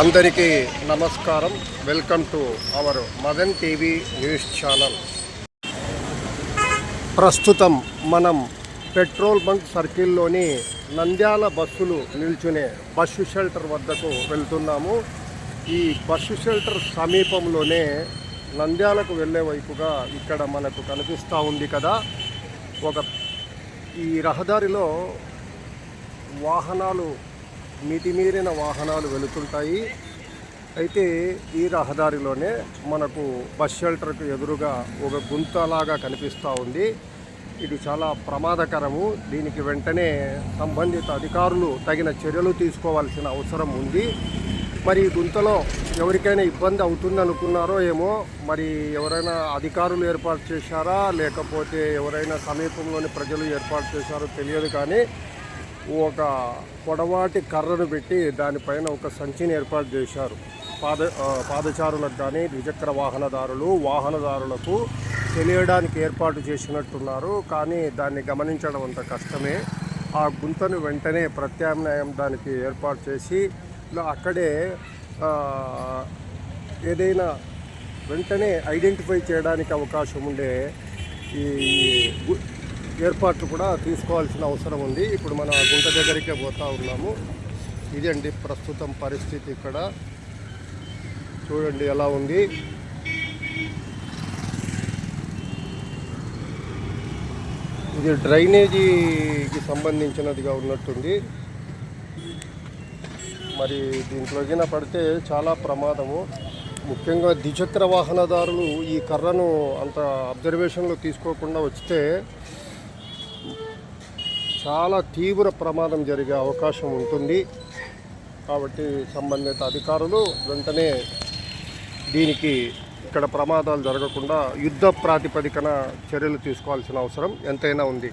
అందరికీ నమస్కారం. Welcome to our Madan TV news channel. ప్రస్తుతం మనం పెట్రోల్ బంక్ సర్కిల్లోని నంద్యాల బస్సులు నిల్చునే బస్సు షెల్టర్ వద్దకు వెళ్తున్నాము. ఈ బస్సు షెల్టర్ సమీపంలోనే నంద్యాలకు వెళ్ళే వైపుగా ఇక్కడ మనకు కనిపిస్తూ ఉంది కదా. ఒక ఈ రహదారిలో వాహనాలు మితిమీరిన వాహనాలు వెళుతుంటాయి. అయితే ఈ రహదారిలోనే మనకు బస్ షెల్టర్కు ఎదురుగా ఒక గుంతలాగా కనిపిస్తూ ఉంది. ఇది చాలా ప్రమాదకరము. దీనికి వెంటనే సంబంధిత అధికారులు తగిన చర్యలు తీసుకోవాల్సిన అవసరం ఉంది. మరి ఈ గుంతలో ఎవరికైనా ఇబ్బంది అవుతుంది అనుకున్నారో ఏమో మరి ఎవరైనా అధికారులు ఏర్పాటు చేశారా? లేకపోతే ఎవరైనా సమీపంలోని ప్రజలు ఏర్పాటు చేశారో తెలియదు కానీ ఒక పొడవాటి కర్రను పెట్టి దానిపైన ఒక సంచిని ఏర్పాటు చేశారు. పాద పాదచారులకు కానీ ద్విచక్ర వాహనదారులు వాహనదారులకు తెలియడానికి ఏర్పాటు చేసినట్టున్నారు. కానీ దాన్ని గమనించడం అంత కష్టమే. ఆ గుంతను వెంటనే ప్రత్యామ్నాయం దానికి ఏర్పాటు చేసి ఇలా అక్కడే ఏదైనా వెంటనే ఐడెంటిఫై చేయడానికి అవకాశం ఉండే ఈ గు- ఏర్పాట్లు కూడా తీసుకోవాల్సిన అవసరం ఉంది. ఇప్పుడు మనం ఆ గుంట దగ్గరికే పోతా ఉన్నాము. ఇదండి ప్రస్తుతం పరిస్థితి ఇక్కడ. చూడండి ఎలా ఉంది. ఇది డ్రైనేజీకి సంబంధించినదిగా ఉన్నట్టుంది. మరి దీంట్లోకిన పడితే చాలా ప్రమాదము. ముఖ్యంగా ద్విచక్ర వాహనదారులు ఈ కర్రను అంత అబ్జర్వేషన్లో తీసుకోకుండా వస్తే చాలా తీవ్ర ప్రమాదం జరిగే అవకాశం ఉంటుంది. కాబట్టి సంబంధిత అధికారులు వెంటనే దీనికి ఇక్కడ ప్రమాదాలు జరగకుండా యుద్ధ ప్రాతిపదికన చర్యలు తీసుకోవాల్సిన అవసరం ఎంతైనా ఉంది.